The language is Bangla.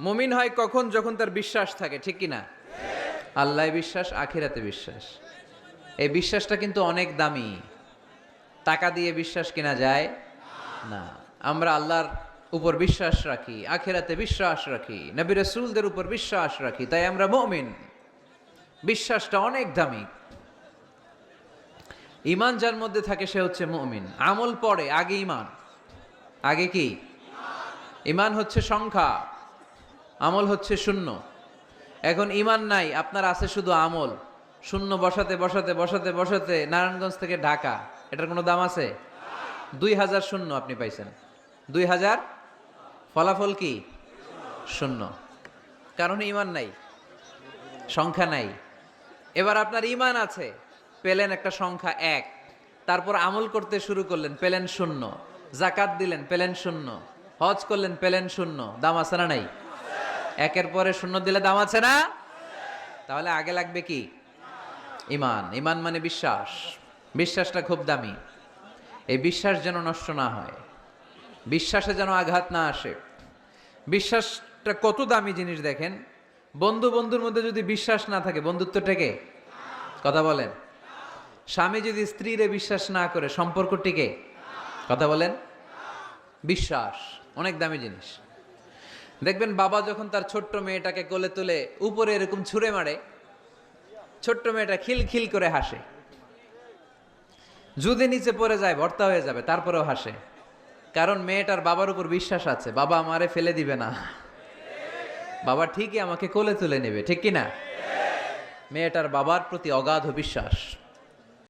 মুমিন হয় কখন? যখন তার বিশ্বাস থাকে, ঠিক কি না আল্লাহ বিশ্বাস, আখিরাতে বিশ্বাস। এই বিশ্বাসটা কিন্তু অনেক দামি। টাকা দিয়ে বিশ্বাস কিনা যায়? না। আমরা আল্লাহর উপর বিশ্বাস রাখি, আখেরাতে বিশ্বাস রাখি, নবী রসুলদের উপর বিশ্বাস রাখি, তাই আমরা মমিন। বিশ্বাসটা অনেক দামি। ইমান যার মধ্যে থাকে সে হচ্ছে মমিন। আমল পড়ে, আগে ইমান আগে কি? ইমান হচ্ছে সংখ্যা। আমল হচ্ছে শূন্য। এখন ইমান নাই, আপনার আছে শুধু আমল। শূন্য বসাতে বসাতে বসাতে বসাতে নারায়ণগঞ্জ থেকে ঢাকা। এটার কোনো দাম আছে? দুই হাজার শূন্য আপনি পাইছেন। দুই হাজার? ফলাফল কি? শূন্য। কারণ ইমান নাই, সংখ্যা নাই। এবার আপনার ইমান আছে, পেলেন একটা সংখ্যা এক। তারপর আমল করতে শুরু করলেন, পেলেন শূন্য। জাকাত দিলেন, পেলেন শূন্য। হজ করলেন, পেলেন শূন্য। দাম আছে না নাই? একের পরে শূন্য দিলে দাম আছে না? তাহলে আগে লাগবে কি? ইমান। ইমান মানে বিশ্বাস। বিশ্বাসটা খুব দামি। এই বিশ্বাস যেন নষ্ট না হয়। বিশ্বাসে যেন আঘাত না আসে। বিশ্বাসটা কত দামি জিনিস দেখেন? বন্ধু বন্ধুর মধ্যে যদি বিশ্বাস না থাকে, বন্ধুত্ব টেকে? কথা বলেন। স্বামী যদি স্ত্রীরে বিশ্বাস না করে, সম্পর্ক টিকে? কথা বলেন। বিশ্বাস। অনেক দামি জিনিস। দেখবেন বাবা যখন তার ছোট্ট মেয়েটাকে কোলে তুলে উপরে এরকম ছুঁড়ে মারে, ছোট্ট মেয়েটা খিল খিল করে হাসে। যদি নিচে পড়ে যায়, ভর্তা হয়ে যাবে, তারপরেও হাসে। কারণ মেয়েটার বাবার উপর বিশ্বাস আছে, বাবা আমারে ফেলে দিবে না। বাবা ঠিকই আমাকে কোলে তুলে নেবে, ঠিক কি না মেয়েটার বাবার প্রতি অগাধ বিশ্বাস।